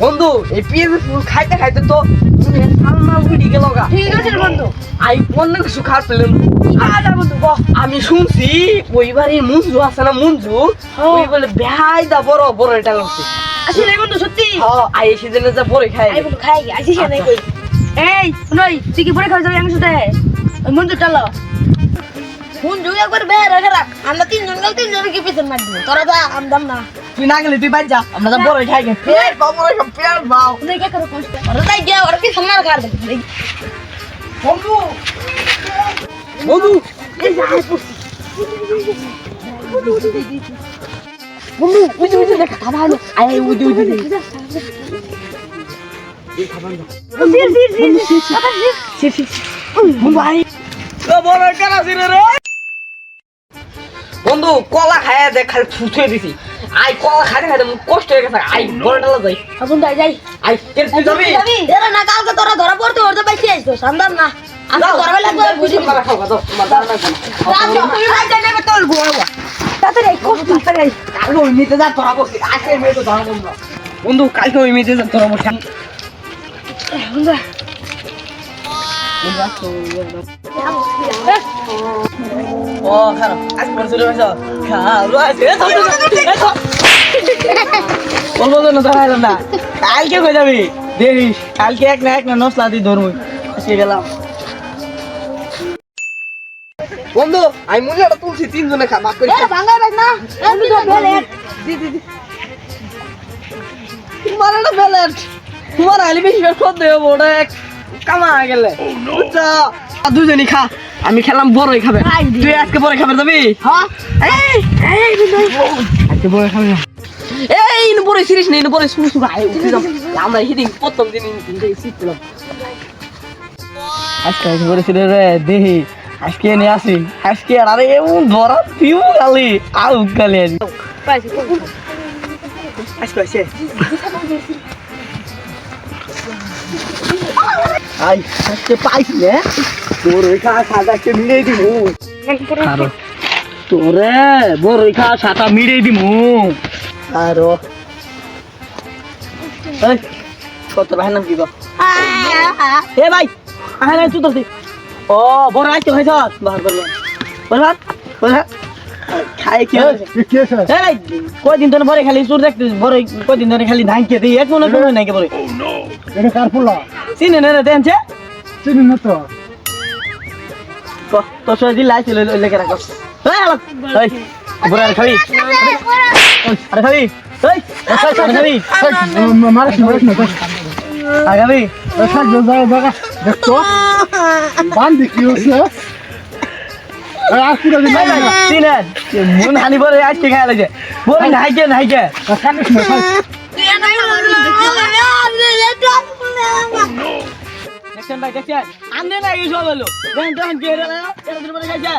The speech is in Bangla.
বন্ধু এই পেঁয়াজ ফুল খাইতে খাইতে তো সালমা উড়ি গেল গা। ঠিক আছে বন্ধু আই অন্য কিছু আদা আমি শুনছি ওই বাড়ির মুঞ্জু আছে না মুঞ্জু? ওই বলে বেহাই দা বড় বড় এটা করছে আসলে বন্ধু সত্যি? আই সেদিনে যা বড় খাই। খাই আসিস না কই। এই নই তুই কি পরে খাওয়া যাবে আমার সাথে মঞ্জু চালো মঞ্জু একবার বের রেখে রাখ। আমরা তিনজন গেল তিনজন কি পিছন মার দিব? তোরা যা আমদাম না। তুই না গেলে তুই বাদ যা আমরা যা বড় খাই গে পেট বাবু রে পেট বাও। তুই কে করো কষ্ট? ওরা তাই গিয়া ওরা কি সম্মান কার দেখ বন্ধু। বন্ধু। এই যা পড়ছি বন্ধু। উজি উজি দেখা খাবা হলো আই আই উজি উজি সির সির সির সির বন্ধু আই বড় কেন ছিল রে। দেখ খালি ছুঁচে দিছি। আই কলা খাইতে খাইতে মুখ কষ্ট হয়ে গেছে। আই বড় ডালা যাই। এখন যাই যাই। আই তেল তুই যাবি? এরা না কালকে তোরা ধরা পড়তে পড়তে পাইছি আইছো সান্দাম না। আমি ধরা লাগবে বুঝি। কলা খাও দাও তোমার দাঁড়া না। তুমি ভাই যাই না তোর গোয়া তাড়াতাড়ি কষ্ট তাড়াতাড়ি কালকে ওই মেয়েতে যা তোরা বসি আজকে মেয়ে তো ধরা বন্ধু বন্ধু কালকে ওই মেয়েতে যা তোরা বসি বন্ধু ও খারাপ। আজ পরে চলে গেছ বলব তো না ধরা না কালকে কই যাবি দেখিস কালকে এক না। এক না নসলা দিয়ে ধরবো আজকে গেলাম বন্ধু আমি মূল্যটা তুলছি তিনজনে খা মাফ করি তোমার একটা ব্যালেন্স তোমার আইলে বেশি বের খোদ দেবো ওটা এক কামা গেলে। বুঝছ? দুজনই খা। আমি খেলাম বড়ই খাবে। তুই আজকে বড় খাবে যাবি? আজকে বড় খাবে। এই ইনু বড় সিরিজ নেই ইনু বড় শুরু শুরু আয় আমরা হিদিন প্রথম দিন শিখলাম আজকে আজকে বড় সিরিজ দেহি। আজকে নিয়ে আসি। আজকে আরে এমন ধরা পিউ গালি আউ গালি পাইছি। আজকে আসে। আই আজকে পাইছি রে তোর ওই খা খাদাকে মিলিয়ে দিব আরও। তোরে বড়ই খা ছাতা মিলিয়ে দিব আরও। এই কত ভাই নাম তুই ও বড় হইছ বাহার বল বল খাই কি হয়েছে? এই কয়দিন ধরে ভরে খালি চুর দেখতে ভরে কয়দিন ধরে খালি ধান খেতে এক মনে নাই কে এটা কার ফুলা চিনে নে রে দেনছে চিনি না তো তো সই দিল আইছিল লেগে রাখো এই আলাপ এই বুড়া আর খাবি আরে খাবি এই আরে খাবি মারিস না মারিস না আর খাবি দেখা যাও দেখা দেখতো বান্ধি কি হচ্ছে দিন না মন হানি বলে আজকে খাই লাগে বল নাইকে নাইকে দেখছেন ভাই দেখছেন আন্দে না ইউজ হলো দেন দেন কে এটা দিন পরে খাইছে